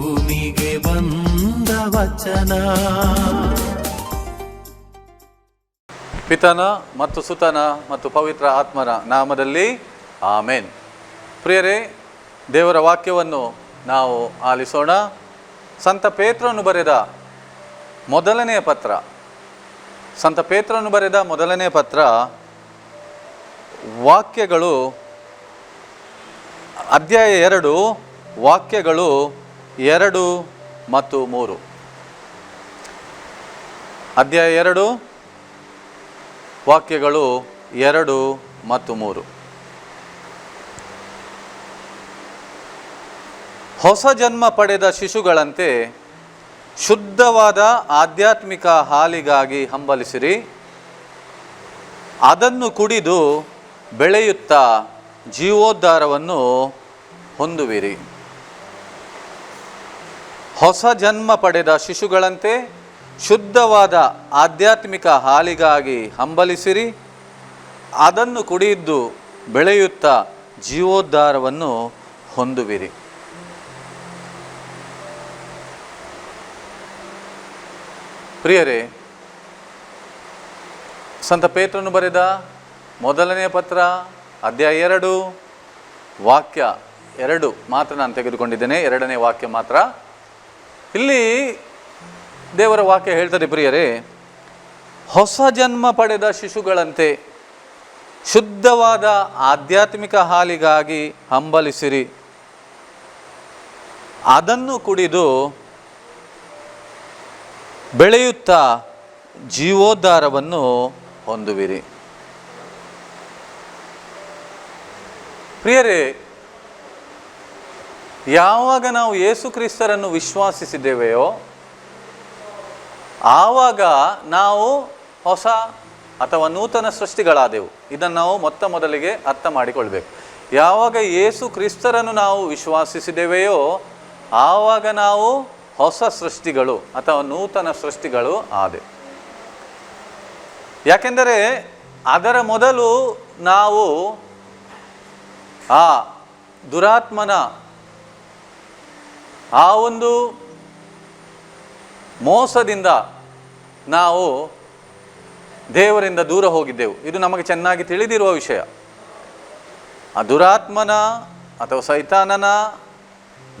ಭೂಮಿಗೆ ಬಂದ ವಚನ. ಪಿತನ ಮತ್ತು ಸುತನ ಮತ್ತು ಪವಿತ್ರ ಆತ್ಮನ ನಾಮದಲ್ಲಿ ಆಮೇನ್. ಪ್ರಿಯರೇ, ದೇವರ ವಾಕ್ಯವನ್ನು ನಾವು ಆಲಿಸೋಣ. ಸಂತ ಪೇತ್ರನು ಬರೆದ ಮೊದಲನೆಯ ಪತ್ರ. ಸಂತ ಪೇತ್ರನು ಬರೆದ ಮೊದಲನೇ ಪತ್ರ. ವಾಕ್ಯಗಳು ಅಧ್ಯಾಯ ಎರಡು, ವಾಕ್ಯಗಳು ಎರಡು ಮತ್ತು ಮೂರು. ಅಧ್ಯಾಯ ಎರಡು, ವಾಕ್ಯಗಳು ಎರಡು ಮತ್ತು ಮೂರು. ಹೊಸ ಜನ್ಮ ಪಡೆದ ಶಿಶುಗಳಂತೆ ಶುದ್ಧವಾದ ಆಧ್ಯಾತ್ಮಿಕ ಹಾಲಿಗಾಗಿ ಹಂಬಲಿಸಿರಿ. ಅದನ್ನು ಕುಡಿದು ಬೆಳೆಯುತ್ತಾ ಜೀವೋದ್ಧಾರವನ್ನು ಹೊಂದುವಿರಿ. ಹೊಸ ಜನ್ಮ ಪಡೆದ ಶಿಶುಗಳಂತೆ ಶುದ್ಧವಾದ ಆಧ್ಯಾತ್ಮಿಕ ಹಾಲಿಗಾಗಿ ಹಂಬಲಿಸಿರಿ. ಅದನ್ನು ಕುಡಿಯಿದ್ದು ಬೆಳೆಯುತ್ತಾ ಜೀವೋದ್ಧಾರವನ್ನು ಹೊಂದುವಿರಿ. ಪ್ರಿಯರೇ, ಸಂತ ಪೇತ್ರನು ಬರೆದ ಮೊದಲನೆಯ ಪತ್ರ, ಅಧ್ಯಾಯ ಎರಡು, ವಾಕ್ಯ ಎರಡು ಮಾತ್ರ ನಾನು ತೆಗೆದುಕೊಂಡಿದ್ದೇನೆ. ಎರಡನೇ ವಾಕ್ಯ ಮಾತ್ರ ಇಲ್ಲಿ ದೇವರ ವಾಕ್ಯ ಹೇಳ್ತಾರೆ ಪ್ರಿಯರೇ, ಹೊಸ ಜನ್ಮ ಪಡೆದ ಶಿಶುಗಳಂತೆ ಶುದ್ಧವಾದ ಆಧ್ಯಾತ್ಮಿಕ ಹಾಲಿಗಾಗಿ ಹಂಬಲಿಸಿರಿ. ಅದನ್ನು ಕುಡಿದು ಬೆಳೆಯುತ್ತಾ ಜೀವೋದ್ಧಾರವನ್ನು ಹೊಂದುವಿರಿ. ಪ್ರಿಯರೇ ಯಾವಾಗ ನಾವು ಯೇಸು ಕ್ರಿಸ್ತರನ್ನು ವಿಶ್ವಾಸಿಸಿದ್ದೇವೆಯೋ, ಆವಾಗ ನಾವು ಹೊಸ ಅಥವಾ ನೂತನ ಸೃಷ್ಟಿಗಳಾದೆವು. ಇದನ್ನು ನಾವು ಮೊತ್ತ ಮೊದಲಿಗೆ ಅರ್ಥ ಮಾಡಿಕೊಳ್ಬೇಕು. ಯಾವಾಗ ಯೇಸು ಕ್ರಿಸ್ತರನ್ನು ನಾವು ವಿಶ್ವಾಸಿಸಿದ್ದೇವೆಯೋ, ಆವಾಗ ನಾವು ಹೊಸ ಸೃಷ್ಟಿಗಳು ಅಥವಾ ನೂತನ ಸೃಷ್ಟಿಗಳು ಆದೆ. ಯಾಕೆಂದರೆ ಅದರ ಮೊದಲು ನಾವು ಆ ದುರಾತ್ಮನ ಆ ಒಂದು ಮೋಸದಿಂದ ನಾವು ದೇವರಿಂದ ದೂರ ಹೋಗಿದ್ದೆವು. ಇದು ನಮಗೆ ಚೆನ್ನಾಗಿ ತಿಳಿದಿರುವ ವಿಷಯ. ಆ ದುರಾತ್ಮನ ಅಥವಾ ಸೈತಾನನ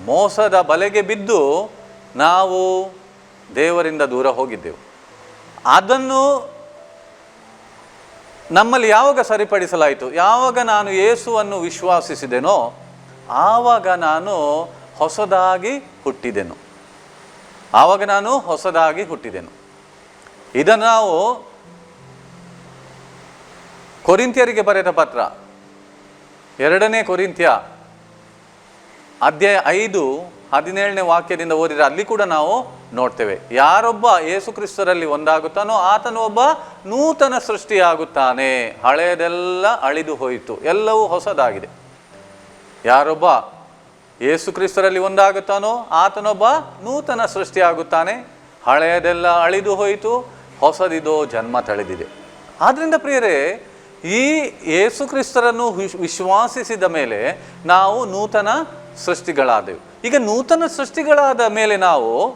ಮೋಸದ ಬಲೆಗೆ ಬಿದ್ದು ನಾವು ದೇವರಿಂದ ದೂರ ಹೋಗಿದ್ದೆವು. ಅದನ್ನು ನಮ್ಮಲ್ಲಿ ಯಾವಾಗ ಸರಿಪಡಿಸಲಾಯಿತು? ಯಾವಾಗ ನಾನು ಯೇಸುವನ್ನು ವಿಶ್ವಾಸಿಸಿದೆನೋ, ಆವಾಗ ನಾನು ಹೊಸದಾಗಿ ಹುಟ್ಟಿದೆನು. ಆವಾಗ ನಾನು ಹೊಸದಾಗಿ ಹುಟ್ಟಿದೆನು. ಇದನ್ನು ನಾವು ಕೊರಿಂತಿಯರಿಗೆ ಬರೆದ ಪತ್ರ. ಎರಡನೇ ಕೊರಿಂತ್ಯ ಅಧ್ಯಾಯ ಐದು, ಹದಿನೇಳನೇ ವಾಕ್ಯದಿಂದ ಓದಿದರೆ ಅಲ್ಲಿ ಕೂಡ ನಾವು ನೋಡ್ತೇವೆ. ಯಾರೊಬ್ಬ ಯೇಸು ಕ್ರಿಸ್ತರಲ್ಲಿ ಒಂದಾಗುತ್ತಾನೋ ಆತನು ಒಬ್ಬ ನೂತನ ಸೃಷ್ಟಿಯಾಗುತ್ತಾನೆ. ಹಳೆಯದೆಲ್ಲ ಅಳಿದು ಹೋಯಿತು. ಎಲ್ಲವೂ ಹೊಸದಾಗಿದೆ. ಯಾರೊಬ್ಬ ಯೇಸು ಕ್ರಿಸ್ತರಲ್ಲಿ ಒಂದಾಗುತ್ತಾನೋ, ಆತನೊಬ್ಬ ನೂತನ ಸೃಷ್ಟಿಯಾಗುತ್ತಾನೆ. ಹಳೆಯದೆಲ್ಲ ಅಳಿದು ಹೋಯಿತು, ಹೊಸದಿದೋ ಜನ್ಮ ತಳೆದಿದೆ. ಆದ್ದರಿಂದ ಪ್ರಿಯರೇ, ಈ ಯೇಸು ಕ್ರಿಸ್ತರನ್ನು ವಿಶ್- ವಿಶ್ವಾಸಿಸಿದ ಮೇಲೆ ನಾವು ನೂತನ ಸೃಷ್ಟಿಗಳಾದೆವು. ಈಗ ನೂತನ ಸೃಷ್ಟಿಗಳಾದ ಮೇಲೆ ನಾವು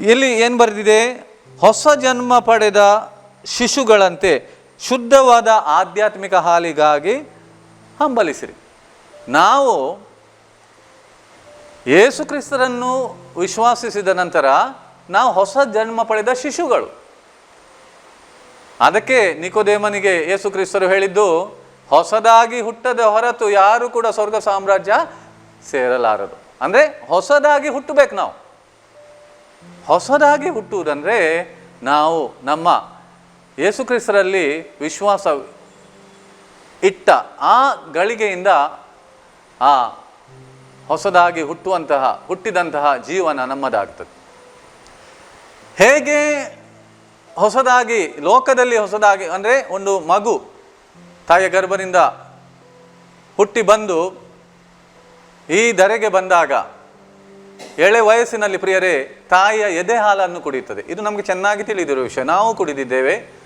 ಇಲ್ಲಿ ಏನು ಬರೆದಿದೆ? ಹೊಸ ಜನ್ಮ ಪಡೆದ ಶಿಶುಗಳಂತೆ ಶುದ್ಧವಾದ ಆಧ್ಯಾತ್ಮಿಕ ಹಾಲಿಗಾಗಿ ಹಂಬಲಿಸಿರಿ. ನಾವು ಯೇಸು ಕ್ರಿಸ್ತರನ್ನು ವಿಶ್ವಾಸಿಸಿದ ನಂತರ ನಾವು ಹೊಸ ಜನ್ಮ ಪಡೆದ ಶಿಶುಗಳು. ಅದಕ್ಕೆ ನಿಕೋದೇಮನಿಗೆ ಯೇಸು ಕ್ರಿಸ್ತರು ಹೇಳಿದ್ದು, ಹೊಸದಾಗಿ ಹುಟ್ಟದ ಹೊರತು ಯಾರು ಕೂಡ ಸ್ವರ್ಗ ಸಾಮ್ರಾಜ್ಯ ಸೇರಲಾರದು. ಅಂದರೆ ಹೊಸದಾಗಿ ಹುಟ್ಟಬೇಕು ನಾವು. ಹೊಸದಾಗಿ ಹುಟ್ಟುವುದಂದರೆ ನಾವು ನಮ್ಮ ಯೇಸು ಕ್ರಿಸ್ತರಲ್ಲಿ ವಿಶ್ವಾಸ ಇಟ್ಟ ಆ ಗಳಿಗೆಯಿಂದ ಆ ಹೊಸದಾಗಿ ಹುಟ್ಟುವಂತಹ, ಹುಟ್ಟಿದಂತಹ ಜೀವನ ನಮ್ಮದಾಗ್ತದೆ. ಹೇಗೆ ಹೊಸದಾಗಿ, ಲೋಕದಲ್ಲಿ ಹೊಸದಾಗಿ, ಅಂದರೆ ಒಂದು ಮಗು ತಾಯಿಯ ಗರ್ಭದಿಂದ ಹುಟ್ಟಿ ಬಂದು ಈ ಧರೆಗೆ ಬಂದಾಗ ಎಳೆ ವಯಸ್ಸಿನಲ್ಲಿ ಪ್ರಿಯರೇ, ತಾಯಿಯ ಎದೆ ಹಾಲನ್ನು ಕುಡಿಯುತ್ತದೆ. ಇದು ನಮಗೆ ಚೆನ್ನಾಗಿ ತಿಳಿದಿರುವ ವಿಷಯ. ನಾವು ಕುಡಿದಿದ್ದೇವೆ.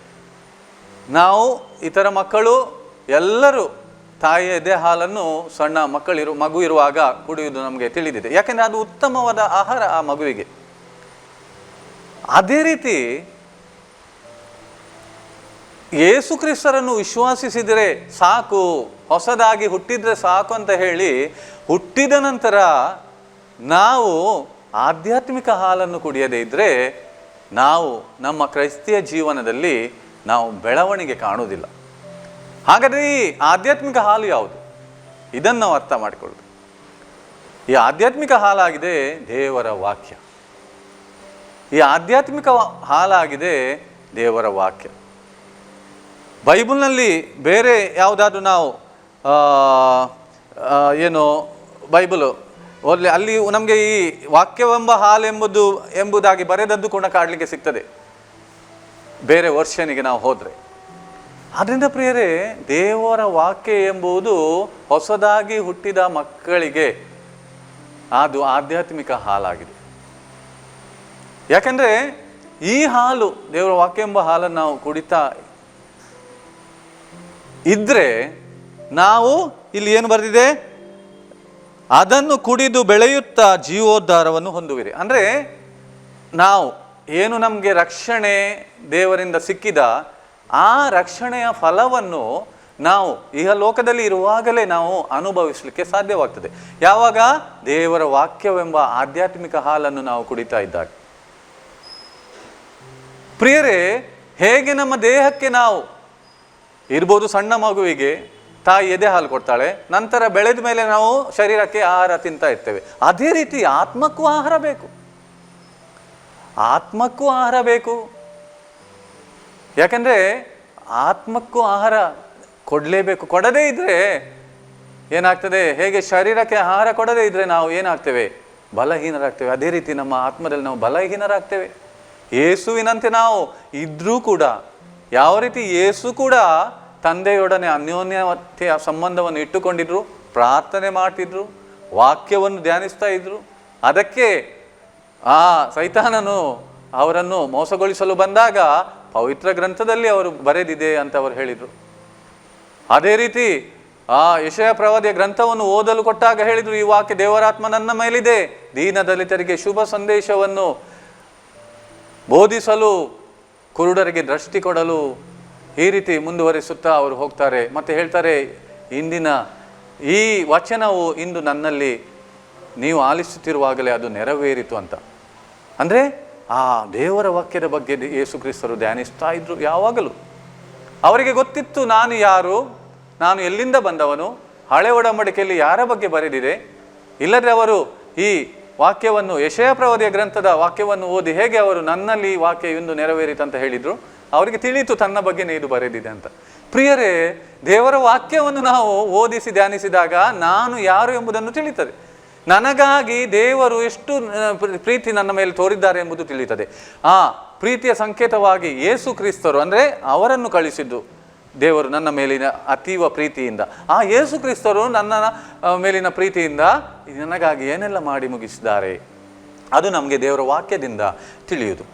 ನಾವು ಇತರ ಮಕ್ಕಳು ಎಲ್ಲರೂ ತಾಯಿಯ ಎದೆ ಹಾಲನ್ನು ಸಣ್ಣ ಮಕ್ಕಳಿರು, ಮಗು ಇರುವಾಗ ಕುಡಿಯುವುದು ನಮಗೆ ತಿಳಿದಿದೆ. ಯಾಕೆಂದರೆ ಅದು ಉತ್ತಮವಾದ ಆಹಾರ ಆ ಮಗುವಿಗೆ. ಅದೇ ರೀತಿ ಯೇಸು ಕ್ರಿಸ್ತರನ್ನು ವಿಶ್ವಾಸಿಸಿದರೆ ಸಾಕು, ಹೊಸದಾಗಿ ಹುಟ್ಟಿದ್ರೆ ಸಾಕು ಅಂತ ಹೇಳಿ ಹುಟ್ಟಿದ ನಂತರ ನಾವು ಆಧ್ಯಾತ್ಮಿಕ ಹಾಲನ್ನು ಕುಡಿಯದೇ ಇದ್ದರೆ ನಾವು ನಮ್ಮ ಕ್ರೈಸ್ತಿಯ ಜೀವನದಲ್ಲಿ ನಾವು ಬೆಳವಣಿಗೆ ಕಾಣುವುದಿಲ್ಲ. ಹಾಗಾದರೆ ಈ ಆಧ್ಯಾತ್ಮಿಕ ಹಾಲು ಯಾವುದು? ಇದನ್ನು ನಾವು ಅರ್ಥ ಮಾಡಿಕೊಳ್ಳೋದು. ಈ ಆಧ್ಯಾತ್ಮಿಕ ಹಾಲಾಗಿದೆ ದೇವರ ವಾಕ್ಯ. ಈ ಆಧ್ಯಾತ್ಮಿಕ ಹಾಲಾಗಿದೆ ದೇವರ ವಾಕ್ಯ. ಬೈಬಲ್ನಲ್ಲಿ ಬೇರೆ ಯಾವುದಾದ್ರೂ ನಾವು ಏನು ಬೈಬಲು, ಓದಲಿ, ಅಲ್ಲಿ ನಮಗೆ ಈ ವಾಕ್ಯವೆಂಬ ಹಾಲೆಂಬುದು, ಎಂಬುದಾಗಿ ಬರೆದದ್ದು ಕೂಡ ಕಾಡಲಿಕ್ಕೆ ಸಿಗ್ತದೆ. ಬೇರೆ ವರ್ಷನಿಗೆ ನಾವು ಹೋದರೆ. ಆದ್ದರಿಂದ ಪ್ರಿಯರೇ, ದೇವರ ವಾಕ್ಯ ಎಂಬುದು ಹೊಸದಾಗಿ ಹುಟ್ಟಿದ ಮಕ್ಕಳಿಗೆ ಅದು ಆಧ್ಯಾತ್ಮಿಕ ಹಾಲಾಗಿದೆ. ಯಾಕೆಂದರೆ ಈ ಹಾಲು, ದೇವರ ವಾಕ್ಯ ಎಂಬ ಹಾಲನ್ನು ನಾವು ಕುಡಿತಾ ಇದ್ರೆ ನಾವು ಇಲ್ಲಿ ಏನು ಬರೆದಿದೆ? ಅದನ್ನು ಕುಡಿದು ಬೆಳೆಯುತ್ತಾ ಜೀವೋದ್ಧಾರವನ್ನು ಹೊಂದುವಿರಿ. ಅಂದರೆ ನಾವು ಏನು ನಮಗೆ ರಕ್ಷಣೆ ದೇವರಿಂದ ಸಿಕ್ಕಿದ ಆ ರಕ್ಷಣೆಯ ಫಲವನ್ನು ನಾವು ಈಗ ಲೋಕದಲ್ಲಿ ಇರುವಾಗಲೇ ನಾವು ಅನುಭವಿಸಲಿಕ್ಕೆ ಸಾಧ್ಯವಾಗ್ತದೆ. ಯಾವಾಗ? ದೇವರ ವಾಕ್ಯವೆಂಬ ಆಧ್ಯಾತ್ಮಿಕ ಹಾಲನ್ನು ನಾವು ಕುಡಿತಾ ಇದ್ದಾಗ. ಪ್ರಿಯರೇ, ಹೇಗೆ ನಮ್ಮ ದೇಹಕ್ಕೆ ನಾವು ಇರ್ಬೋದು ಸಣ್ಣ ಮಗುವಿಗೆ, ತಾಯಿ ಎದೆ ಹಾಲು ಕೊಡ್ತಾಳೆ, ನಂತರ ಬೆಳೆದ ಮೇಲೆ ನಾವು ಶರೀರಕ್ಕೆ ಆಹಾರ ತಿಂತಾ ಇರ್ತೇವೆ. ಅದೇ ರೀತಿ ಆತ್ಮಕ್ಕೂ ಆಹಾರ ಬೇಕು. ಆತ್ಮಕ್ಕೂ ಆಹಾರ ಬೇಕು. ಯಾಕಂದರೆ ಆತ್ಮಕ್ಕೂ ಆಹಾರ ಕೊಡಲೇಬೇಕು. ಕೊಡದೇ ಇದ್ದರೆ ಏನಾಗ್ತದೆ? ಹೇಗೆ ಶರೀರಕ್ಕೆ ಆಹಾರ ಕೊಡದೇ ಇದ್ದರೆ ನಾವು ಏನಾಗ್ತೇವೆ? ಬಲಹೀನರಾಗ್ತೇವೆ. ಅದೇ ರೀತಿ ನಮ್ಮ ಆತ್ಮದಲ್ಲಿ ನಾವು ಬಲಹೀನರಾಗ್ತೇವೆ. ಯೇಸುವಿನಂತೆ ನಾವು ಇದ್ರೂ ಕೂಡ, ಯಾವ ರೀತಿ ಯೇಸು ಕೂಡ ತಂದೆಯೊಡನೆ ಅನ್ಯೋನ್ಯತೆಯ ಸಂಬಂಧವನ್ನು ಇಟ್ಟುಕೊಂಡಿದ್ರು, ಪ್ರಾರ್ಥನೆ ಮಾಡ್ತಿದ್ರು, ವಾಕ್ಯವನ್ನು ಧ್ಯಾನಿಸ್ತಾ ಇದ್ರು, ಅದಕ್ಕೆ ಆ ಸೈತಾನನು ಅವರನ್ನು ಮೋಸಗೊಳಿಸಲು ಬಂದಾಗ ಪವಿತ್ರ ಗ್ರಂಥದಲ್ಲಿ ಅವರು ಬರೆದಿದೆ ಅಂತ ಅವರು ಹೇಳಿದರು. ಅದೇ ರೀತಿ ಆ ಯಶಯ ಪ್ರವಾದಿಯ ಗ್ರಂಥವನ್ನು ಓದಲು ಕೊಟ್ಟಾಗ ಹೇಳಿದರು, ಈ ವಾಕ್ಯ ದೇವರಾತ್ಮ ನನ್ನ ಮೇಲಿದೆ. ದೀನ ದಲಿತರಿಗೆ ಶುಭ ಸಂದೇಶವನ್ನು ಬೋಧಿಸಲು ಕುರುಡರಿಗೆ ದೃಷ್ಟಿ ಕೊಡಲು ಈ ರೀತಿ ಮುಂದುವರಿಸುತ್ತಾ ಅವರು ಹೋಗ್ತಾರೆ. ಮತ್ತೆ ಹೇಳ್ತಾರೆ, ಇಂದಿನ ಈ ವಚನವು ಇಂದು ನನ್ನಲ್ಲಿ ನೀವು ಆಲಿಸುತ್ತಿರುವಾಗಲೇ ಅದು ನೆರವೇರಿತು ಅಂತ. ಅಂದರೆ ಆ ದೇವರ ವಾಕ್ಯದ ಬಗ್ಗೆ ಯೇಸು ಕ್ರಿಸ್ತರು ಧ್ಯಾನಿಸ್ತಾ ಇದ್ರು ಯಾವಾಗಲೂ. ಅವರಿಗೆ ಗೊತ್ತಿತ್ತು ನಾನು ಯಾರು, ನಾನು ಎಲ್ಲಿಂದ ಬಂದವನು, ಹಳೆ ಒಡಂಬಡಿಕೆಯಲ್ಲಿ ಯಾರ ಬಗ್ಗೆ ಬರೆದಿದೆ. ಇಲ್ಲದೆ ಅವರು ಈ ವಾಕ್ಯವನ್ನು ಯಶಯ ಪ್ರವಾದಿಯ ಗ್ರಂಥದ ವಾಕ್ಯವನ್ನು ಓದಿ ಹೇಗೆ ಅವರು ನನ್ನಲ್ಲಿ ವಾಕ್ಯ ಇಂದು ನೆರವೇರಿತು ಅಂತ ಹೇಳಿದ್ರು. ಅವರಿಗೆ ತಿಳಿಯಿತು ತನ್ನ ಬಗ್ಗೆನೇ ಇದು ಬರೆದಿದೆ ಅಂತ. ಪ್ರಿಯರೇ, ದೇವರ ವಾಕ್ಯವನ್ನು ನಾವು ಓದಿಸಿ ಧ್ಯಾನಿಸಿದಾಗ ನಾನು ಯಾರು ಎಂಬುದನ್ನು ತಿಳಿಯುತ್ತದೆ ನನಗಾಗಿ ದೇವರು ಎಷ್ಟು ಪ್ರೀತಿ ನನ್ನ ಮೇಲೆ ತೋರಿದ್ದಾರೆ ಎಂಬುದು ತಿಳಿಯುತ್ತದೆ. ಆ ಪ್ರೀತಿಯ ಸಂಕೇತವಾಗಿ ಯೇಸು ಕ್ರಿಸ್ತರು, ಅಂದರೆ ಅವರನ್ನು ಕಳಿಸಿದ್ದು ದೇವರು ನನ್ನ ಮೇಲಿನ ಅತೀವ ಪ್ರೀತಿಯಿಂದ. ಆ ಯೇಸು ಕ್ರಿಸ್ತರು ನನ್ನ ಮೇಲಿನ ಪ್ರೀತಿಯಿಂದ ನನಗಾಗಿ ಏನೆಲ್ಲ ಮಾಡಿ ಮುಗಿಸಿದ್ದಾರೆ? ಅದು ನಮಗೆ ದೇವರ ವಾಕ್ಯದಿಂದ ತಿಳಿಯುವುದು.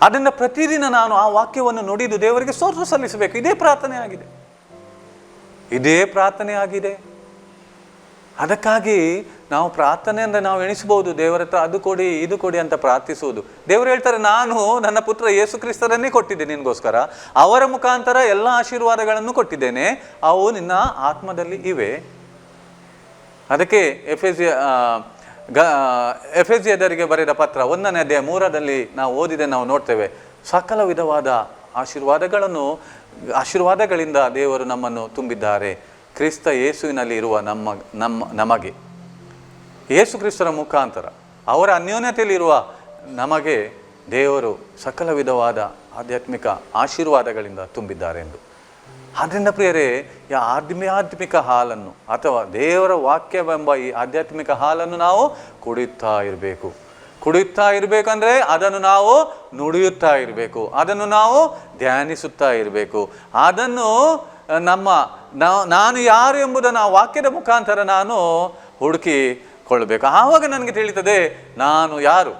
ಅದನ್ನು ಪ್ರತಿದಿನ ನಾನು ಆ ವಾಕ್ಯವನ್ನು ನುಡಿದು ದೇವರಿಗೆ ಸೋತು ಸಲ್ಲಿಸಬೇಕು. ಇದೇ ಪ್ರಾರ್ಥನೆ ಆಗಿದೆ ಇದೇ ಪ್ರಾರ್ಥನೆ ಆಗಿದೆ ಅದಕ್ಕಾಗಿ ನಾವು ಪ್ರಾರ್ಥನೆ ಅಂದರೆ ನಾವು ಎಣಿಸ್ಬೋದು ದೇವರ ಹತ್ರ ಅದು ಕೊಡಿ, ಇದು ಕೊಡಿ ಅಂತ ಪ್ರಾರ್ಥಿಸುವುದು. ದೇವರು ಹೇಳ್ತಾರೆ, ನಾನು ನನ್ನ ಪುತ್ರ ಯೇಸು ಕ್ರಿಸ್ತರನ್ನೇ ಕೊಟ್ಟಿದ್ದೆ ನಿನಗೋಸ್ಕರ. ಅವರ ಮುಖಾಂತರ ಎಲ್ಲ ಆಶೀರ್ವಾದಗಳನ್ನು ಕೊಟ್ಟಿದ್ದೇನೆ. ಅವು ನಿನ್ನ ಆತ್ಮದಲ್ಲಿ ಇವೆ. ಅದಕ್ಕೆ ಎಫ್ ಎಸ್ ಗ ಎಫ್ ಎಸ್ ಎದರಿಗೆ ಬರೆದ ಪತ್ರ ಒಂದನೇ ಅಧ್ಯಾಯ ಮೂರರಲ್ಲಿ ನಾವು ಓದಿದೆ, ನಾವು ನೋಡ್ತೇವೆ. ಸಕಲ ವಿಧವಾದ ಆಶೀರ್ವಾದಗಳನ್ನು, ಆಶೀರ್ವಾದಗಳಿಂದ ದೇವರು ನಮ್ಮನ್ನು ತುಂಬಿದ್ದಾರೆ. ಕ್ರಿಸ್ತ ಯೇಸುವಿನಲ್ಲಿ ಇರುವ ನಮ್ಮ ನಮ್ಮ, ನಮಗೆ. ಯೇಸು ಕ್ರಿಸ್ತರ ಮುಖಾಂತರ ಅವರ ಅನ್ಯೋನ್ಯತೆಯಲ್ಲಿರುವ ನಮಗೆ ದೇವರು ಸಕಲ ವಿಧವಾದ ಆಧ್ಯಾತ್ಮಿಕ ಆಶೀರ್ವಾದಗಳಿಂದ ತುಂಬಿದ್ದಾರೆ ಎಂದು. ಆದ್ದರಿಂದ ಪ್ರಿಯರೇ, ಈ ಆಧ್ಯಾತ್ಮಿಕ ಹಾಲನ್ನು ಅಥವಾ ದೇವರ ವಾಕ್ಯವೆಂಬ ಈ ಆಧ್ಯಾತ್ಮಿಕ ಹಾಲನ್ನು ನಾವು ಕುಡಿಯುತ್ತಾ ಇರಬೇಕು. ಕುಡಿಯುತ್ತಾ ಇರಬೇಕಂದ್ರೆ ಅದನ್ನು ನಾವು ನುಡಿಯುತ್ತಾ ಇರಬೇಕು. ಅದನ್ನು ನಾವು ಧ್ಯಾನಿಸುತ್ತಾ ಇರಬೇಕು. ಅದನ್ನು ನಮ್ಮ ನಾನು ಯಾರು ಎಂಬುದನ್ನು ಆ ವಾಕ್ಯದ ಮುಖಾಂತರ ನಾನು ಹುಡುಕಿಕೊಳ್ಬೇಕು ಆವಾಗ ನನಗೆ ತಿಳಿತದೆ ನಾನು ಯಾರು?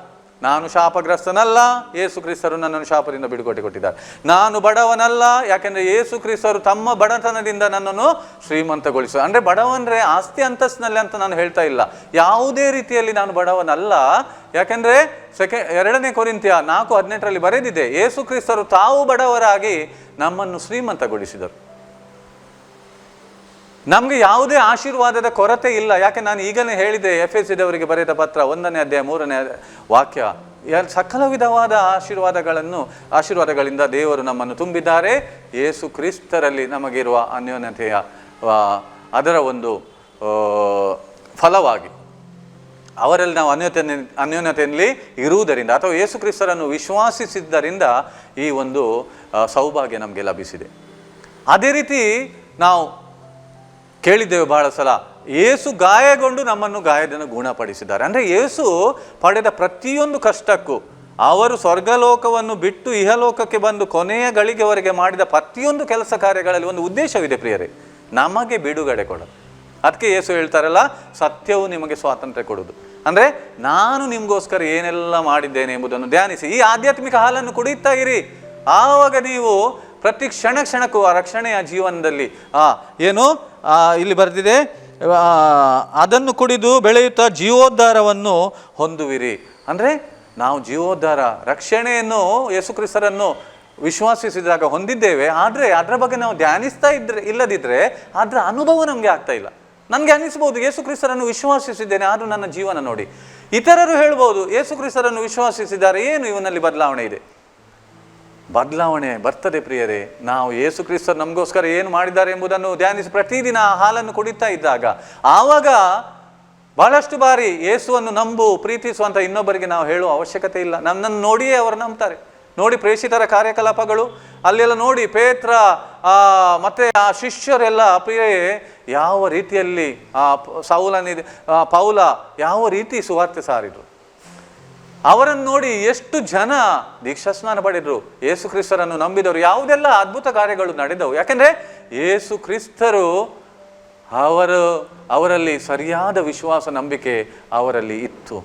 ನಾನು ಶಾಪಗ್ರಸ್ತನಲ್ಲ, ಯೇಸು ಕ್ರಿಸ್ತರು ನನ್ನನ್ನು ಶಾಪದಿಂದ ಬಿಡುಗಡೆ ಕೊಟ್ಟಿದ್ದಾರೆ. ನಾನು ಬಡವನಲ್ಲ, ಯಾಕೆಂದರೆ ಯೇಸು ಕ್ರಿಸ್ತರು ತಮ್ಮ ಬಡತನದಿಂದ ನನ್ನನ್ನು ಶ್ರೀಮಂತಗೊಳಿಸು ಅಂದರೆ ಬಡವನ್ರೆ ಆಸ್ತಿ ಅಂತಸ್ತಿನಲ್ಲಿ ಅಂತ ನಾನು ಹೇಳ್ತಾ ಇಲ್ಲ. ಯಾವುದೇ ರೀತಿಯಲ್ಲಿ ನಾನು ಬಡವನಲ್ಲ, ಯಾಕೆಂದರೆ ಸೆಕೆ, ಎರಡನೇ ಕೊರಿಂತಿಯ ನಾಲ್ಕು ಹದಿನೆಂಟರಲ್ಲಿ ಬರೆದಿದೆ ಏಸು ಕ್ರಿಸ್ತರು ತಾವು ಬಡವರಾಗಿ ನಮ್ಮನ್ನು ಶ್ರೀಮಂತಗೊಳಿಸಿದರು. ನಮಗೆ ಯಾವುದೇ ಆಶೀರ್ವಾದದ ಕೊರತೆ ಇಲ್ಲ. ಯಾಕೆ ನಾನು ಈಗಲೇ ಹೇಳಿದೆ ಎಫ್ ಎಸ್ ಇದವರಿಗೆ ಬರೆದ ಪತ್ರ ಒಂದನೇ ಅಧ್ಯಾಯ, ಮೂರನೇ ವಾಕ್ಯ. ಸಕಲ ವಿಧವಾದ ಆಶೀರ್ವಾದಗಳನ್ನು, ಆಶೀರ್ವಾದಗಳಿಂದ ದೇವರು ನಮ್ಮನ್ನು ತುಂಬಿದ್ದಾರೆ. ಯೇಸು ಕ್ರಿಸ್ತರಲ್ಲಿ ನಮಗಿರುವ ಅನ್ಯೋನ್ಯತೆಯ ಅದರ ಒಂದು ಫಲವಾಗಿ. ಅವರಲ್ಲಿ ನಾವು ಅನ್ಯೋನ್ಯತೆ ಅನ್ಯೋನ್ಯತೆಯಲ್ಲಿ ಇರುವುದರಿಂದ ಅಥವಾ ಯೇಸು ಕ್ರಿಸ್ತರನ್ನು ವಿಶ್ವಾಸಿಸಿದ್ದರಿಂದ ಈ ಒಂದು ಸೌಭಾಗ್ಯ ನಮಗೆ ಲಭಿಸಿದೆ. ಅದೇ ರೀತಿ ನಾವು ಕೇಳಿದ್ದೇವೆ ಬಹಳ ಸಲ. ಏಸು ಗಾಯಗೊಂಡು ನಮ್ಮನ್ನು ಗಾಯದನ್ನು ಗುಣಪಡಿಸಿದ್ದಾರೆ. ಅಂದರೆ ಏಸು ಪಡೆದ ಪ್ರತಿಯೊಂದು ಕಷ್ಟಕ್ಕೂ ಅವರು ಸ್ವರ್ಗಲೋಕವನ್ನು ಬಿಟ್ಟು ಇಹಲೋಕಕ್ಕೆ ಬಂದು ಕೊನೆಯ ಗಳಿಗೆವರೆಗೆ ಮಾಡಿದ ಪ್ರತಿಯೊಂದು ಕೆಲಸ ಕಾರ್ಯಗಳಲ್ಲಿ ಒಂದು ಉದ್ದೇಶವಿದೆ ಪ್ರಿಯರೇ. ನಮಗೆ ಬಿಡುಗಡೆ ಕೊಡೋದು. ಅದಕ್ಕೆ ಏಸು ಹೇಳ್ತಾರಲ್ಲ, ಸತ್ಯವು ನಿಮಗೆ ಸ್ವಾತಂತ್ರ್ಯ ಕೊಡುವುದು. ಅಂದರೆ ನಾನು ನಿಮಗೋಸ್ಕರ ಏನೆಲ್ಲ ಮಾಡಿದ್ದೇನೆ ಎಂಬುದನ್ನು ಧ್ಯಾನಿಸಿ. ಈ ಆಧ್ಯಾತ್ಮಿಕ ಹಾಲನ್ನು ಕುಡಿಯುತ್ತಾ ಇರಿ. ಆವಾಗ ನೀವು ಪ್ರತಿ ಕ್ಷಣ ಕ್ಷಣಕ್ಕೂ ಆ ರಕ್ಷಣೆಯ ಜೀವನದಲ್ಲಿ, ಆ, ಏನು ಇಲ್ಲಿ ಬರೆದಿದೆ ಅದನ್ನು ಕುಡಿದು ಬೆಳೆಯುತ್ತಾ ಜೀವೋದ್ಧಾರವನ್ನು ಹೊಂದುವಿರಿ. ಅಂದರೆ ನಾವು ಜೀವೋದ್ಧಾರ, ರಕ್ಷಣೆಯನ್ನು ಯೇಸುಕ್ರಿಸ್ತರನ್ನು ವಿಶ್ವಾಸಿಸಿದಾಗ ಹೊಂದಿದ್ದೇವೆ, ಆದರೆ ಅದರ ಬಗ್ಗೆ ನಾವು ಧ್ಯಾನಿಸ್ತಾ ಇದ್ರೆ ಇಲ್ಲದಿದ್ದರೆ ಅದರ ಅನುಭವ ನಮಗೆ ಆಗ್ತಾ ಇಲ್ಲ. ನನಗೆ ಅನಿಸ್ಬೋದು, ಯೇಸು ಕ್ರಿಸ್ತರನ್ನು ವಿಶ್ವಾಸಿಸಿದ್ದೇನೆ, ಆದರೂ ನನ್ನ ಜೀವನ ನೋಡಿ. ಇತರರು ಹೇಳ್ಬೋದು, ಯೇಸು ಕ್ರಿಸ್ತರನ್ನು ವಿಶ್ವಾಸಿಸಿದ್ದಾರೆ, ಏನು ಇವನಲ್ಲಿ ಬದಲಾವಣೆ ಇದೆ? ಬದಲಾವಣೆ ಬರ್ತದೆ ಪ್ರಿಯರೇ. ನಾವು ಯೇಸು ಕ್ರಿಸ್ತರು ನಮಗೋಸ್ಕರ ಏನು ಮಾಡಿದ್ದಾರೆ ಎಂಬುದನ್ನು ಧ್ಯಾನಿಸಿ ಪ್ರತಿದಿನ ಆ ಹಾಲನ್ನು ಕುಡಿತಾ ಇದ್ದಾಗ ಆವಾಗ ಬಹಳಷ್ಟು ಬಾರಿ ಯೇಸುವನ್ನು ನಂಬು ಪ್ರೀತಿಸುವಂಥ ಇನ್ನೊಬ್ಬರಿಗೆ ನಾವು ಹೇಳುವ ಅವಶ್ಯಕತೆ ಇಲ್ಲ. ನನ್ನನ್ನು ನೋಡಿಯೇ ಅವರು ನಂಬ್ತಾರೆ. ನೋಡಿ ಪ್ರೇಷಿತರ ಕಾರ್ಯಕಲಾಪಗಳು, ಅಲ್ಲೆಲ್ಲ ನೋಡಿ ಪೇತ್ರ ಮತ್ತು ಆ ಶಿಷ್ಯರೆಲ್ಲ ಪ್ರಿಯೇ ಯಾವ ರೀತಿಯಲ್ಲಿ ಆ ಸೌಲನಿದೆ ಪೌಲ ಯಾವ ರೀತಿ ಸುವಾರ್ತೆ ಸಾರಿದ್ರು. ಅವರನ್ನು ನೋಡಿ ಎಷ್ಟು ಜನ ದೀಕ್ಷಾಸ್ನಾನ ಪಡೆದರು. ಯೇಸು ಕ್ರಿಸ್ತರನ್ನು ನಂಬಿದವರು. ಯಾವುದೆಲ್ಲ ಅದ್ಭುತ ಕಾರ್ಯಗಳು ನಡೆದವು. ಯಾಕೆಂದರೆ ಏಸು ಕ್ರಿಸ್ತರು ಅವರು, ಅವರಲ್ಲಿ ಸರಿಯಾದ ವಿಶ್ವಾಸ, ನಂಬಿಕೆ ಅವರಲ್ಲಿ ಇತ್ತು.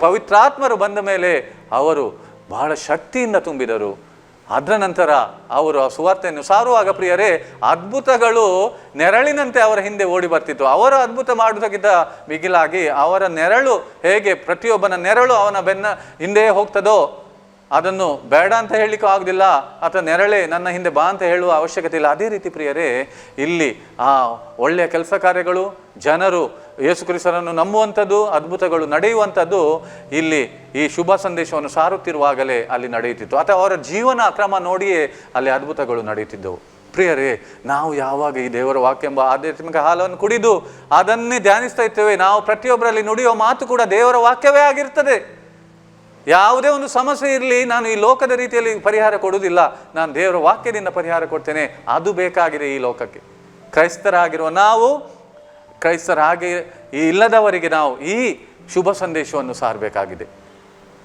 ಪವಿತ್ರಾತ್ಮರು ಬಂದ ಮೇಲೆ ಅವರು ಬಹಳ ಶಕ್ತಿಯಿಂದ ತುಂಬಿದರು. ಅದರ ನಂತರ ಅವರು ಆ ಸುವಾರ್ತೆಯನ್ನು ಸಾರುವಾಗ, ಪ್ರಿಯರೇ, ಅದ್ಭುತಗಳು ನೆರಳಿನಂತೆ ಅವರ ಹಿಂದೆ ಓಡಿ ಬರ್ತಿತ್ತು. ಅವರು ಅದ್ಭುತ ಮಾಡುವುದಕ್ಕಿಂತ ಮಿಗಿಲಾಗಿ ಅವರ ನೆರಳು ಹೇಗೆ, ಪ್ರತಿಯೊಬ್ಬನ ನೆರಳು ಅವನ ಬೆನ್ನ ಹಿಂದೆ ಹೋಗ್ತದೋ, ಅದನ್ನು ಬೇಡ ಅಂತ ಹೇಳಲಿಕ್ಕೂ ಆಗುದಿಲ್ಲ. ಅಥವಾ ನೆರಳೆ, ನನ್ನ ಹಿಂದೆ ಬಾ ಅಂತ ಹೇಳುವ ಅವಶ್ಯಕತೆ ಇಲ್ಲ. ಅದೇ ರೀತಿ, ಪ್ರಿಯರೇ, ಇಲ್ಲಿ ಆ ಒಳ್ಳೆಯ ಕೆಲಸ ಕಾರ್ಯಗಳು ಜನರು ಯೇಸು ಕ್ರಿಸ್ತನನ್ನು ನಂಬುವಂಥದ್ದು, ಅದ್ಭುತಗಳು ನಡೆಯುವಂಥದ್ದು ಇಲ್ಲಿ ಈ ಶುಭ ಸಂದೇಶವನ್ನು ಸಾರುತ್ತಿರುವಾಗಲೇ ಅಲ್ಲಿ ನಡೆಯುತ್ತಿತ್ತು. ಅಥವಾ ಅವರ ಜೀವನ ಕ್ರಮ ನೋಡಿಯೇ ಅಲ್ಲಿ ಅದ್ಭುತಗಳು ನಡೆಯುತ್ತಿದ್ದವು. ಪ್ರಿಯರೇ, ನಾವು ಯಾವಾಗ ಈ ದೇವರ ವಾಕ್ಯ ಎಂಬ ಆಧ್ಯಾತ್ಮಿಕ ಹಾಲವನ್ನು ಕುಡಿದು ಅದನ್ನೇ ಧ್ಯಾನಿಸ್ತಾ ಇರ್ತೇವೆ, ನಾವು ಪ್ರತಿಯೊಬ್ಬರಲ್ಲಿ ನುಡಿಯುವ ಮಾತು ಕೂಡ ದೇವರ ವಾಕ್ಯವೇ ಆಗಿರ್ತದೆ. ಯಾವುದೇ ಒಂದು ಸಮಸ್ಯೆ ಇರಲಿ, ನಾನು ಈ ಲೋಕದ ರೀತಿಯಲ್ಲಿ ಪರಿಹಾರ ಕೊಡುವುದಿಲ್ಲ, ನಾನು ದೇವರ ವಾಕ್ಯದಿಂದ ಪರಿಹಾರ ಕೊಡ್ತೇನೆ, ಅದು ಬೇಕಾಗಿದೆ ಈ ಲೋಕಕ್ಕೆ. ಕ್ರೈಸ್ತರಾಗಿರುವ ನಾವು ಕ್ರೈಸ್ತರಾಗಿ ಹಾಗೆ ಇಲ್ಲದವರಿಗೆ ನಾವು ಈ ಶುಭ ಸಂದೇಶವನ್ನು ಸಾರಬೇಕಾಗಿದೆ.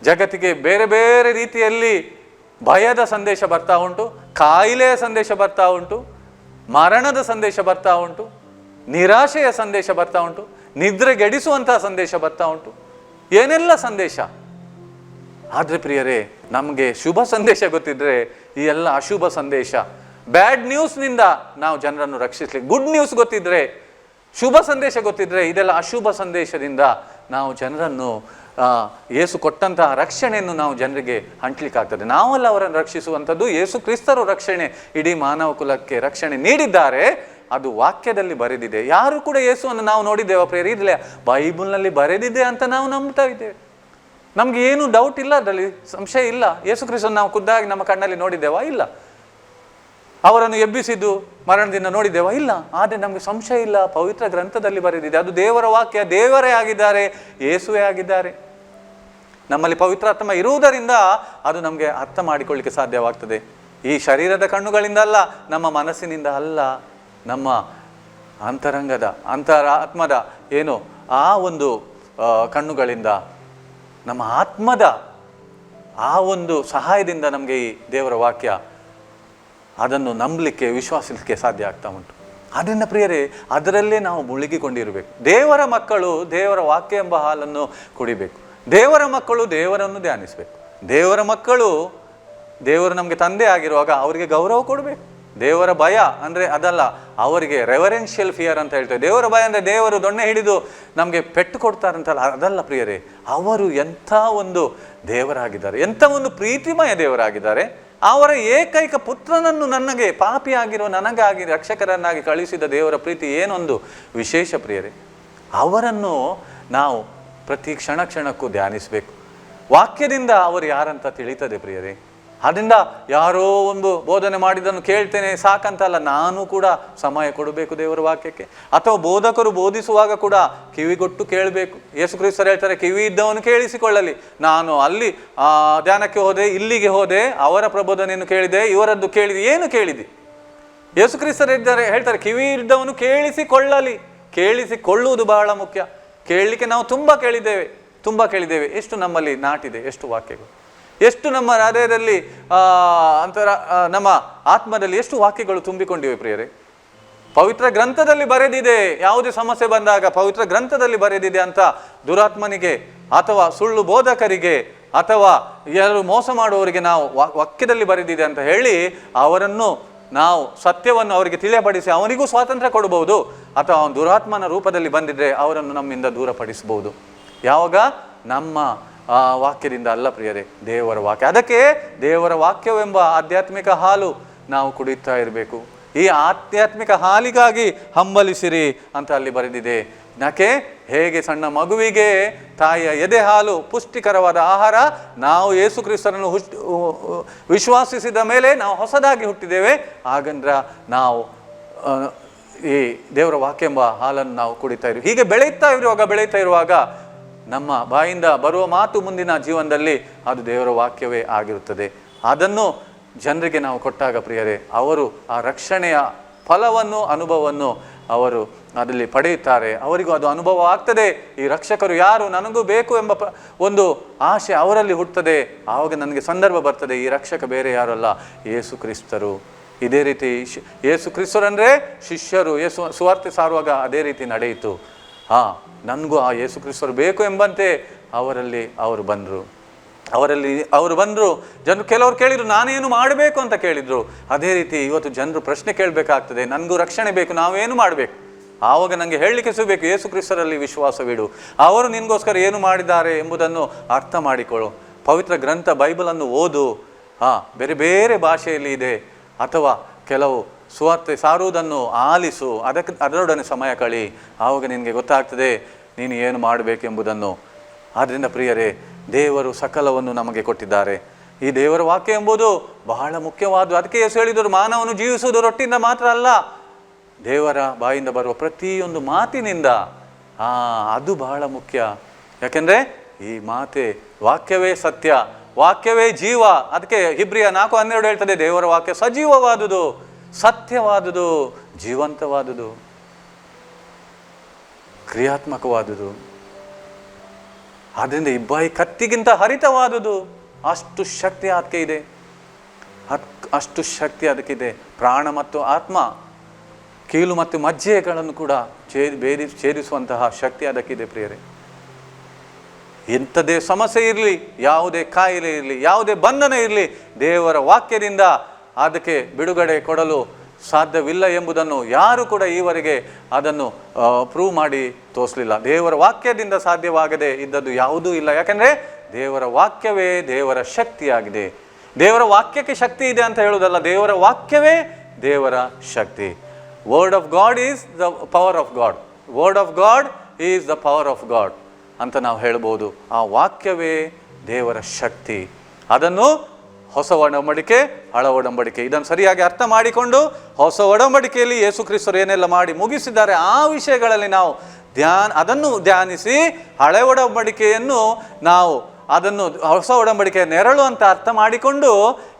ಜಗತ್ತಿಗೆ ಬೇರೆ ಬೇರೆ ರೀತಿಯಲ್ಲಿ ಭಯದ ಸಂದೇಶ ಬರ್ತಾ ಉಂಟು, ಕಾಯಿಲೆಯ ಸಂದೇಶ ಬರ್ತಾ ಉಂಟು, ಮರಣದ ಸಂದೇಶ ಬರ್ತಾ ಉಂಟು, ನಿರಾಶೆಯ ಸಂದೇಶ ಬರ್ತಾ ಉಂಟು ನಿದ್ರೆಗೆಡಿಸುವಂತಹ ಸಂದೇಶ ಬರ್ತಾ ಉಂಟು. ಏನೆಲ್ಲ ಸಂದೇಶ? ಆದರೆ ಪ್ರಿಯರೇ, ನಮಗೆ ಶುಭ ಸಂದೇಶ ಗೊತ್ತಿದ್ರೆ ಈ ಎಲ್ಲ ಅಶುಭ ಸಂದೇಶ. ಬ್ಯಾಡ್ ನ್ಯೂಸ್ನಿಂದ ನಾವು ಜನರನ್ನು ರಕ್ಷಿಸಲಿ ಗುಡ್ ನ್ಯೂಸ್ ಗೊತ್ತಿದ್ರೆ ಶುಭ ಸಂದೇಶ ಗೊತ್ತಿದ್ರೆ ಇದೆಲ್ಲ ಅಶುಭ ಸಂದೇಶದಿಂದ ನಾವು ಜನರನ್ನು ಯೇಸು ಕೊಟ್ಟಂತಹ ರಕ್ಷಣೆಯನ್ನು ನಾವು ಜನರಿಗೆ ಹಂಟ್ಲಿಕ್ಕಾಗ್ತದೆ. ನಾವಲ್ಲ ಅವರನ್ನು ರಕ್ಷಿಸುವಂಥದ್ದು ಯೇಸು ಕ್ರಿಸ್ತರು ರಕ್ಷಣೆ, ಇಡೀ ಮಾನವ ಕುಲಕ್ಕೆ ರಕ್ಷಣೆ ನೀಡಿದ್ದಾರೆ. ಅದು ವಾಕ್ಯದಲ್ಲಿ ಬರೆದಿದೆ. ಯಾರು ಕೂಡ ಯೇಸುವನ್ನು ನಾವು ನೋಡಿದ್ದೇವೆ ಪ್ರೇರಿದಿಲ್ಲ ಬೈಬಲ್ನಲ್ಲಿ ಬರೆದಿದೆ ಅಂತ ನಾವು ನಂಬ್ತಾ ಇದ್ದೇವೆ. ನಮ್ಗೆ ಏನು ಡೌಟ್ ಇಲ್ಲ, ಅದರಲ್ಲಿ ಸಂಶಯ ಇಲ್ಲ. ಯೇಸು ಕ್ರಿಸ್ತನ್ನು ನಾವು ಖುದ್ದಾಗಿ ನಮ್ಮ ಕಣ್ಣಲ್ಲಿ ನೋಡಿದ್ದೇವಾ? ಇಲ್ಲ. ಅವರನ್ನು ಎಬ್ಬಿಸಿದ್ದು ಮರಣದಿಂದ ನೋಡಿದ್ದೇವಾ? ಇಲ್ಲ. ಆದರೆ ನಮಗೆ ಸಂಶಯ ಇಲ್ಲ. ಪವಿತ್ರ ಗ್ರಂಥದಲ್ಲಿ ಬರೆದಿದೆ. ಅದು ದೇವರ ವಾಕ್ಯ. ದೇವರೇ ಆಗಿದ್ದಾರೆ. ಯೇಸುವೇ ಆಗಿದ್ದಾರೆ. ನಮ್ಮಲ್ಲಿ ಪವಿತ್ರಾತ್ಮ ಇರುವುದರಿಂದ ಅದು ನಮಗೆ ಅರ್ಥ ಮಾಡಿಕೊಳ್ಳಿಕ್ಕೆ ಸಾಧ್ಯವಾಗ್ತದೆ. ಈ ಶರೀರದ ಕಣ್ಣುಗಳಿಂದ ಅಲ್ಲ, ನಮ್ಮ ಮನಸ್ಸಿನಿಂದ ಅಲ್ಲ, ನಮ್ಮ ಅಂತರಂಗದ, ಅಂತರಾತ್ಮದ ಏನು ಆ ಒಂದು ಕಣ್ಣುಗಳಿಂದ, ನಮ್ಮ ಆತ್ಮದ ಆ ಒಂದು ಸಹಾಯದಿಂದ ನಮಗೆ ಈ ದೇವರ ವಾಕ್ಯ ಅದನ್ನು ನಂಬಲಿಕ್ಕೆ ವಿಶ್ವಾಸಕ್ಕೆ ಸಾಧ್ಯ ಆಗ್ತಾ ಉಂಟು. ಆದ್ದರಿಂದ ಪ್ರಿಯರೇ, ಅದರಲ್ಲೇ ನಾವು ಮುಳುಗಿಕೊಂಡಿರಬೇಕು. ದೇವರ ಮಕ್ಕಳು ದೇವರ ವಾಕ್ಯ ಎಂಬ ಹಾಲನ್ನು ಕುಡಿಬೇಕು. ದೇವರ ಮಕ್ಕಳು ದೇವರನ್ನು ಧ್ಯಾನಿಸಬೇಕು. ದೇವರ ಮಕ್ಕಳು ದೇವರು ನಮಗೆ ತಂದೆ ಆಗಿರುವಾಗ ಅವರಿಗೆ ಗೌರವ ಕೊಡಬೇಕು. ದೇವರ ಭಯ ಅಂದರೆ ಅದಲ್ಲ, ಅವರಿಗೆ ರೆವರೆನ್ಷಿಯಲ್ ಫಿಯರ್ ಅಂತ ಹೇಳ್ತೇವೆ. ದೇವರ ಭಯ ಅಂದರೆ ದೇವರು ದೊಣ್ಣೆ ಹಿಡಿದು ನಮಗೆ ಪೆಟ್ಟು ಕೊಡ್ತಾರಂತಲ್ಲ, ಅದಲ್ಲ ಪ್ರಿಯರೇ, ಅವರು ಎಂಥ ಒಂದು ದೇವರಾಗಿದ್ದಾರೆ, ಎಂಥ ಒಂದು ಪ್ರೀತಿಮಯ ದೇವರಾಗಿದ್ದಾರೆ ಅವರ ಏಕೈಕ ಪುತ್ರನನ್ನು ನನಗೆ ಪಾಪಿಯಾಗಿರೋ ನನಗಾಗಿ ರಕ್ಷಕರನ್ನಾಗಿ ಕಳಿಸಿದ ದೇವರ ಪ್ರೀತಿ ಏನೊಂದು? ವಿಶೇಷ ಪ್ರಿಯರೇ, ಅವರನ್ನು ನಾವು ಪ್ರತಿ ಕ್ಷಣ ಕ್ಷಣಕ್ಕೂ ಧ್ಯಾನಿಸಬೇಕು. ವಾಕ್ಯದಿಂದ ಅವರು ಯಾರಂತ ತಿಳಿತದೆ ಪ್ರಿಯರೇ? ಅದರಿಂದ ಯಾರೋ ಒಂದು ಬೋಧನೆ ಮಾಡಿದ್ದನ್ನು ಕೇಳ್ತೇನೆ, ಸಾಕಂತಲ್ಲ, ನಾನು ಕೂಡ ಸಮಯ ಕೊಡಬೇಕು ದೇವರ ವಾಕ್ಯಕ್ಕೆ. ಅಥವಾ ಬೋಧಕರು ಬೋಧಿಸುವಾಗ ಕೂಡ ಕಿವಿಗೊಟ್ಟು ಕೇಳಬೇಕು. ಯೇಸು ಕ್ರಿಸ್ತರು ಹೇಳ್ತಾರೆ, ಕಿವಿ ಇದ್ದವನು ಕೇಳಿಸಿಕೊಳ್ಳಲಿ. ನಾನು ಅಲ್ಲಿ ಧ್ಯಾನಕ್ಕೆ ಹೋದೆ, ಇಲ್ಲಿಗೆ ಹೋದೆ, ಅವರ ಪ್ರಬೋಧನೆಯನ್ನು ಕೇಳಿದೆ, ಇವರದ್ದು ಕೇಳಿದೆ, ಏನು ಕೇಳಿದೆ? ಯೇಸು ಕ್ರಿಸ್ತರು ಇದ್ದಾರೆ, ಹೇಳ್ತಾರೆ, ಕಿವಿ ಇದ್ದವನು ಕೇಳಿಸಿಕೊಳ್ಳಲಿ. ಕೇಳಿಸಿಕೊಳ್ಳುವುದು ಬಹಳ ಮುಖ್ಯ. ಕೇಳಲಿಕ್ಕೆ ನಾವು ತುಂಬ ಕೇಳಿದ್ದೇವೆ ತುಂಬ ಕೇಳಿದ್ದೇವೆ. ಎಷ್ಟು ನಮ್ಮಲ್ಲಿ ನಾಟಿದೆ, ಎಷ್ಟು ವಾಕ್ಯಗಳು. ಎಷ್ಟು ನಮ್ಮ ಹೃದಯದಲ್ಲಿ ಅಂತರ ನಮ್ಮ ಆತ್ಮದಲ್ಲಿ ಎಷ್ಟು ವಾಕ್ಯಗಳು ತುಂಬಿಕೊಂಡಿವೆ ಪ್ರಿಯರೇ. ಪವಿತ್ರ ಗ್ರಂಥದಲ್ಲಿ ಬರೆದಿದೆ, ಯಾವುದೇ ಸಮಸ್ಯೆ ಬಂದಾಗ ಪವಿತ್ರ ಗ್ರಂಥದಲ್ಲಿ ಬರೆದಿದೆ ಅಂತ ದುರಾತ್ಮನಿಗೆ ಅಥವಾ ಸುಳ್ಳು ಬೋಧಕರಿಗೆ ಅಥವಾ ಯಾರು ಮೋಸ ಮಾಡುವವರಿಗೆ ನಾವು ವಾಕ್ಯದಲ್ಲಿ ಬರೆದಿದೆ ಅಂತ ಹೇಳಿ ಅವರನ್ನು ನಾವು ಸತ್ಯವನ್ನು ಅವರಿಗೆ ತಿಳಿಯಪಡಿಸಿ ಅವನಿಗೂ ಸ್ವಾತಂತ್ರ್ಯ ಕೊಡಬಹುದು. ಅಥವಾ ಅವನು ದುರಾತ್ಮನ ರೂಪದಲ್ಲಿ ಬಂದಿದ್ದರೆ ಅವರನ್ನು ನಮ್ಮಿಂದ ದೂರಪಡಿಸಬಹುದು. ಯಾವಾಗ? ನಮ್ಮ ಆ ವಾಕ್ಯದಿಂದ ಅಲ್ಲ ಪ್ರಿಯರೇ, ದೇವರ ವಾಕ್ಯ. ಅದಕ್ಕೆ ದೇವರ ವಾಕ್ಯವೆಂಬ ಆಧ್ಯಾತ್ಮಿಕ ಹಾಲು ನಾವು ಕುಡಿಯುತ್ತಾ ಇರಬೇಕು. ಈ ಆಧ್ಯಾತ್ಮಿಕ ಹಾಲಿಗಾಗಿ ಹಂಬಲಿಸಿರಿ ಅಂತ ಅಲ್ಲಿ ಬರೆದಿದೆ. ಯಾಕೆ? ಹೇಗೆ ಸಣ್ಣ ಮಗುವಿಗೆ ತಾಯಿಯ ಎದೆ ಹಾಲು ಪುಷ್ಟಿಕರವಾದ ಆಹಾರ, ನಾವು ಯೇಸು ಕ್ರಿಸ್ತರನ್ನು ಹುಷ್ ವಿಶ್ವಾಸಿಸಿದ ಮೇಲೆ ನಾವು ಹೊಸದಾಗಿ ಹುಟ್ಟಿದ್ದೇವೆ. ಹಾಗಂದ್ರ ನಾವು ಈ ದೇವರ ವಾಕ್ಯ ಎಂಬ ಹಾಲನ್ನು ನಾವು ಕುಡಿತಾ ಇರು ಹೀಗೆ ಬೆಳೆಯುತ್ತಾ ಇರುವಾಗ ಬೆಳೆಯುತ್ತಾ ಇರುವಾಗ ನಮ್ಮ ಬಾಯಿಂದ ಬರುವ ಮಾತು ಮುಂದಿನ ಜೀವನದಲ್ಲಿ ಅದು ದೇವರ ವಾಕ್ಯವೇ ಆಗಿರುತ್ತದೆ. ಅದನ್ನು ಜನರಿಗೆ ನಾವು ಕೊಟ್ಟಾಗ ಪ್ರಿಯರೇ, ಅವರು ಆ ರಕ್ಷಣೆಯ ಫಲವನ್ನು, ಅನುಭವವನ್ನು ಅವರು ಅದರಲ್ಲಿ ಪಡೆಯುತ್ತಾರೆ. ಅವರಿಗೂ ಅದು ಅನುಭವ ಆಗ್ತದೆ. ಈ ರಕ್ಷಕರು ಯಾರು? ನನಗೂ ಬೇಕು ಎಂಬ ಒಂದು ಆಶೆ ಅವರಲ್ಲಿ ಹುಟ್ಟುತ್ತದೆ. ಆವಾಗ ನನಗೆ ಸಂದರ್ಭ ಬರ್ತದೆ. ಈ ರಕ್ಷಕ ಬೇರೆ ಯಾರಲ್ಲ ಯೇಸು ಕ್ರಿಸ್ತರು. ಇದೇ ರೀತಿ ಯೇಸು ಅಂದರೆ ಶಿಷ್ಯರು. ಯೇಸು, ಸುವಾರ್ತೆ ಸಾರುವಾಗ ಅದೇ ರೀತಿ ನಡೆಯಿತು. ಹಾ, ನನಗೂ ಆ ಯೇಸು ಕ್ರಿಸ್ತರು ಬೇಕು ಎಂಬಂತೆ ಅವರಲ್ಲಿ ಅವರು ಬಂದರು. ಅವರಲ್ಲಿ ಅವರು ಬಂದರು. ಜನರು ಕೆಲವರು ಕೇಳಿದರು, ನಾನೇನು ಮಾಡಬೇಕು ಅಂತ ಕೇಳಿದರು. ಅದೇ ರೀತಿ ಇವತ್ತು ಜನರು ಪ್ರಶ್ನೆ ಕೇಳಬೇಕಾಗ್ತದೆ, ನನಗೂ ರಕ್ಷಣೆ ಬೇಕು, ನಾವೇನು ಮಾಡಬೇಕು? ಆವಾಗ ನನಗೆ ಹೇಳಲಿಕ್ಕೆ ಸಿಗಬೇಕು, ಯೇಸು ಕ್ರಿಸ್ತರಲ್ಲಿ ವಿಶ್ವಾಸವಿಡು ಅವರು ನಿನಗೋಸ್ಕರ ಏನು ಮಾಡಿದ್ದಾರೆ ಎಂಬುದನ್ನು ಅರ್ಥ ಮಾಡಿಕೊಳ್ಳು. ಪವಿತ್ರ ಗ್ರಂಥ, ಬೈಬಲನ್ನು ಓದು. ಹಾಂ, ಬೇರೆ ಬೇರೆ ಭಾಷೆಯಲ್ಲಿ ಇದೆ. ಅಥವಾ ಕೆಲವು ಸುವಾರ್ತೆ ಸಾರುವುದನ್ನು ಆಲಿಸು ಅದಕ್ಕೆ ಅದರೊಡನೆ ಸಮಯ ಕಳಿ. ಆವಾಗ ನಿನಗೆ ಗೊತ್ತಾಗ್ತದೆ, ನೀನು ಏನು ಮಾಡಬೇಕೆಂಬುದನ್ನು. ಆದ್ದರಿಂದ ಪ್ರಿಯರೇ, ದೇವರು ಸಕಲವನ್ನು ನಮಗೆ ಕೊಟ್ಟಿದ್ದಾರೆ. ಈ ದೇವರ ವಾಕ್ಯ ಎಂಬುದು ಬಹಳ ಮುಖ್ಯವಾದ ಅದಕ್ಕೆ ಯೇಸು ಹೇಳಿದರು, ಮಾನವನು ಜೀವಿಸುವುದು ರೊಟ್ಟಿಯಿಂದ ಮಾತ್ರ ಅಲ್ಲ. ದೇವರ ಬಾಯಿಂದ ಬರುವ ಪ್ರತಿಯೊಂದು ಮಾತಿನಿಂದ. ಆ, ಅದು ಬಹಳ ಮುಖ್ಯ. ಯಾಕೆಂದರೆ, ಈ ಮಾತೆ ವಾಕ್ಯವೇ ಸತ್ಯ, ವಾಕ್ಯವೇ ಜೀವ. ಅದಕ್ಕೆ ಹಿಬ್ರಿಯ ನಾಲ್ಕು ಹನ್ನೆರಡು ಹೇಳ್ತದೆ, ದೇವರ ವಾಕ್ಯ ಸಜೀವವಾದುದು. ಸತ್ಯವಾದುದು, ಜೀವಂತವಾದುದು, ಕ್ರಿಯಾತ್ಮಕವಾದುದು. ಆದ್ದರಿಂದ ಇಬ್ಬಾಯಿ ಕತ್ತಿಗಿಂತ ಹರಿತವಾದುದು, ಅಷ್ಟು ಶಕ್ತಿ ಅದಕ್ಕೆ ಇದೆ. ಅಷ್ಟು ಶಕ್ತಿ ಅದಕ್ಕಿದೆ ಪ್ರಾಣ ಮತ್ತು ಆತ್ಮ ಕೀಲು ಮತ್ತು ಮಜ್ಜೆಗಳನ್ನು ಕೂಡ ಛೇ ಭೇದಿ, ಛೇದಿಸುವಂತಹ ಶಕ್ತಿ ಅದಕ್ಕಿದೆ ಪ್ರಿಯರೇ. ಎಂಥದೇ ಸಮಸ್ಯೆ ಇರಲಿ, ಯಾವುದೇ ಕಾಯಿಲೆ ಇರಲಿ, ಯಾವುದೇ ಬಂಧನ ಇರಲಿ, ದೇವರ ವಾಕ್ಯದಿಂದ ಅದಕ್ಕೆ ಬಿಡುಗಡೆ ಕೊಡಲು ಸಾಧ್ಯವಿಲ್ಲ ಎಂಬುದನ್ನು ಯಾರು ಕೂಡ ಈವರೆಗೆ ಅದನ್ನು ಪ್ರೂವ್ ಮಾಡಿ ತೋರಿಸಲಿಲ್ಲ. ದೇವರ ವಾಕ್ಯದಿಂದ ಸಾಧ್ಯವಾಗದೆ ಇದ್ದದ್ದು ಯಾವುದೂ ಇಲ್ಲ. ಯಾಕೆಂದರೆ ದೇವರ ವಾಕ್ಯವೇ ದೇವರ ಶಕ್ತಿಯಾಗಿದೆ. ದೇವರ ವಾಕ್ಯಕ್ಕೆ ಶಕ್ತಿ ಇದೆ ಅಂತ ಹೇಳುವುದಲ್ಲ, ದೇವರ ವಾಕ್ಯವೇ ದೇವರ ಶಕ್ತಿ. Word of God is the power of God word of God is the power of God ಅಂತ ನಾವು ಹೇಳ್ಬೋದು. ಆ ವಾಕ್ಯವೇ ದೇವರ ಶಕ್ತಿ. ಅದನ್ನು ಹೊಸ ಒಡಂಬಡಿಕೆ, ಹಳ ಒಡಂಬಡಿಕೆ. ಇದನ್ನು ಸರಿಯಾಗಿ ಅರ್ಥ ಮಾಡಿಕೊಂಡು ಹೊಸ ಒಡಂಬಡಿಕೆಯಲ್ಲಿ ಯೇಸು ಕ್ರಿಸ್ತರು ಏನೆಲ್ಲ ಮಾಡಿ ಮುಗಿಸಿದ್ದಾರೆ, ಆ ವಿಷಯಗಳಲ್ಲಿ ನಾವು ಧ್ಯಾನ, ಅದನ್ನು ಧ್ಯಾನಿಸಿ ಹಳೆ ಒಡಂಬಡಿಕೆಯನ್ನು ನಾವು ಅದನ್ನು ಹೊಸ ಒಡಂಬಡಿಕೆಯ ನೆರಳು ಅಂತ ಅರ್ಥ ಮಾಡಿಕೊಂಡು,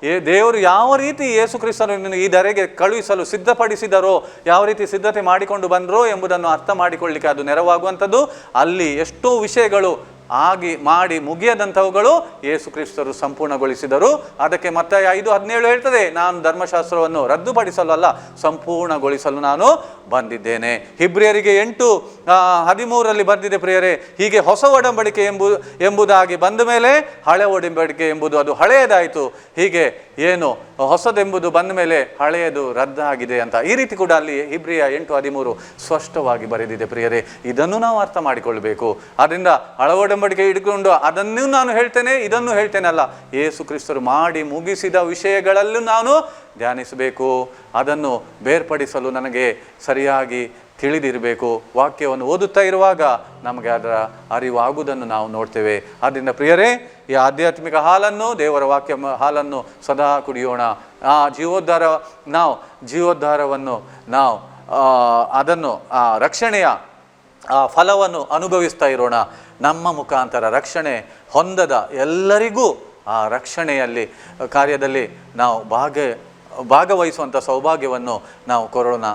ಏ ದೇವರು ಯಾವ ರೀತಿ ಯೇಸು ಕ್ರಿಸ್ತನನ್ನು ಈ ಧರೆಗೆ ಕಳುಹಿಸಲು ಸಿದ್ಧಪಡಿಸಿದರೋ, ಯಾವ ರೀತಿ ಸಿದ್ಧತೆ ಮಾಡಿಕೊಂಡು ಬಂದರೋ ಎಂಬುದನ್ನು ಅರ್ಥ ಮಾಡಿಕೊಳ್ಳಿಕ್ಕೆ ಅದು ನೆರವಾಗುವಂಥದ್ದು. ಅಲ್ಲಿ ಎಷ್ಟೋ ವಿಷಯಗಳು ಆಗಿ ಮಾಡಿ ಮುಗಿಯದಂಥವುಗಳು ಯೇಸು ಕ್ರಿಸ್ತರು ಸಂಪೂರ್ಣಗೊಳಿಸಿದರು. ಅದಕ್ಕೆ ಮತ್ತೆ ಐದು ಹದಿನೇಳು ಹೇಳ್ತದೆ, ನಾನು ಧರ್ಮಶಾಸ್ತ್ರವನ್ನು ರದ್ದುಪಡಿಸಲು ಅಲ್ಲ ಸಂಪೂರ್ಣಗೊಳಿಸಲು ನಾನು ಬಂದಿದ್ದೇನೆ. ಹಿಬ್ರಿಯರಿಗೆ ಎಂಟು ಹದಿಮೂರರಲ್ಲಿ ಬಂದಿದೆ ಪ್ರಿಯರೇ, ಹೀಗೆ ಹೊಸ ಒಡಂಬಡಿಕೆ ಎಂಬು, ಎಂಬುದಾಗಿ ಬಂದ ಮೇಲೆ ಹಳೆ ಒಡಂಬಡಿಕೆ ಎಂಬುದು ಅದು ಹಳೆಯದಾಯಿತು ಹೀಗೆ ಏನು ಹೊಸದೆಂಬುದು ಬಂದ ಮೇಲೆ ಹಳೆಯದು ರದ್ದಾಗಿದೆ ಅಂತ. ಈ ರೀತಿ ಕೂಡ ಅಲ್ಲಿ ಹಿಬ್ರಿಯ ಎಂಟು ಹದಿಮೂರು ಸ್ಪಷ್ಟವಾಗಿ ಬರೆದಿದೆ ಪ್ರಿಯರೇ. ಇದನ್ನು ನಾವು ಅರ್ಥ ಮಾಡಿಕೊಳ್ಳಬೇಕು ಅದರಿಂದ ಹಳ ಒಡಂಬಡಿಕೆ ಹಿಡ್ಕೊಂಡು ಅದನ್ನು ನಾನು ಹೇಳ್ತೇನೆ, ಇದನ್ನು ಹೇಳ್ತೇನಲ್ಲ. ಯೇಸು ಕ್ರಿಸ್ತರು ಮಾಡಿ ಮುಗಿಸಿದ ವಿಷಯಗಳಲ್ಲೂ ನಾನು ಧ್ಯಾನಿಸಬೇಕು. ಅದನ್ನು ಬೇರ್ಪಡಿಸಲು ನನಗೆ ಸರಿಯಾಗಿ ತಿಳಿದಿರಬೇಕು. ವಾಕ್ಯವನ್ನು ಓದುತ್ತಾ ಇರುವಾಗ ನಮಗೆ ಅದರ ಅರಿವಾಗುವುದನ್ನು ನಾವು ನೋಡ್ತೇವೆ. ಆದ್ದರಿಂದ ಪ್ರಿಯರೇ ಈ ಆಧ್ಯಾತ್ಮಿಕ ಹಾಲನ್ನು ದೇವರ ವಾಕ್ಯ ಹಾಲನ್ನು ಸದಾ ಕುಡಿಯೋಣ. ಆ ಜೀವೋದ್ಧಾರ ನಾವು, ಜೀವೋದ್ಧಾರವನ್ನು ನಾವು ಅದನ್ನು, ಆ ರಕ್ಷಣೆಯ, ಆ ಫಲವನ್ನು ಅನುಭವಿಸ್ತಾ ಇರೋಣ. ನಮ್ಮ ಮುಖಾಂತರ ರಕ್ಷಣೆ ಹೊಂದದ ಎಲ್ಲರಿಗೂ ಆ ರಕ್ಷಣೆಯಲ್ಲಿ, ಕಾರ್ಯದಲ್ಲಿ ನಾವು ಭಾಗ, ಭಾಗವಹಿಸುವಂಥ ಸೌಭಾಗ್ಯವನ್ನು ನಾವು ಕೊರೋಣ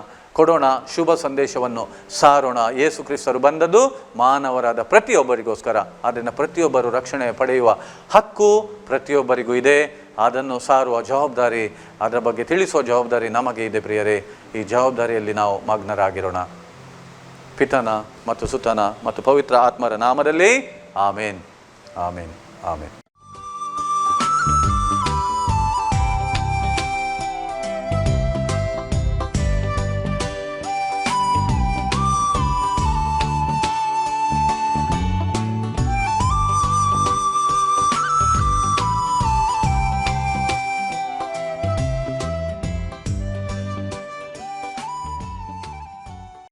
ಕೊಡೋಣ ಶುಭ ಸಂದೇಶವನ್ನು ಸಾರೋಣ. ಯೇಸು ಕ್ರಿಸ್ತರು ಬಂದದ್ದು ಮಾನವರಾದ ಪ್ರತಿಯೊಬ್ಬರಿಗೋಸ್ಕರ. ಅದನ್ನು ಪ್ರತಿಯೊಬ್ಬರು ರಕ್ಷಣೆ ಪಡೆಯುವ ಹಕ್ಕು ಪ್ರತಿಯೊಬ್ಬರಿಗೂ ಇದೆ. ಅದನ್ನು ಸಾರುವ ಜವಾಬ್ದಾರಿ, ಅದರ ಬಗ್ಗೆ ತಿಳಿಸುವ ಜವಾಬ್ದಾರಿ ನಮಗೆ ಇದೆ ಪ್ರಿಯರೇ. ಈ ಜವಾಬ್ದಾರಿಯಲ್ಲಿ ನಾವು ಮಗ್ನರಾಗಿರೋಣ. ಪಿತನ ಮತ್ತು ಸುತನ ಮತ್ತು ಪವಿತ್ರ ಆತ್ಮರ ನಾಮದಲ್ಲಿ ಆಮೇನ್. ಆಮೇನ್. ಆಮೇನ್.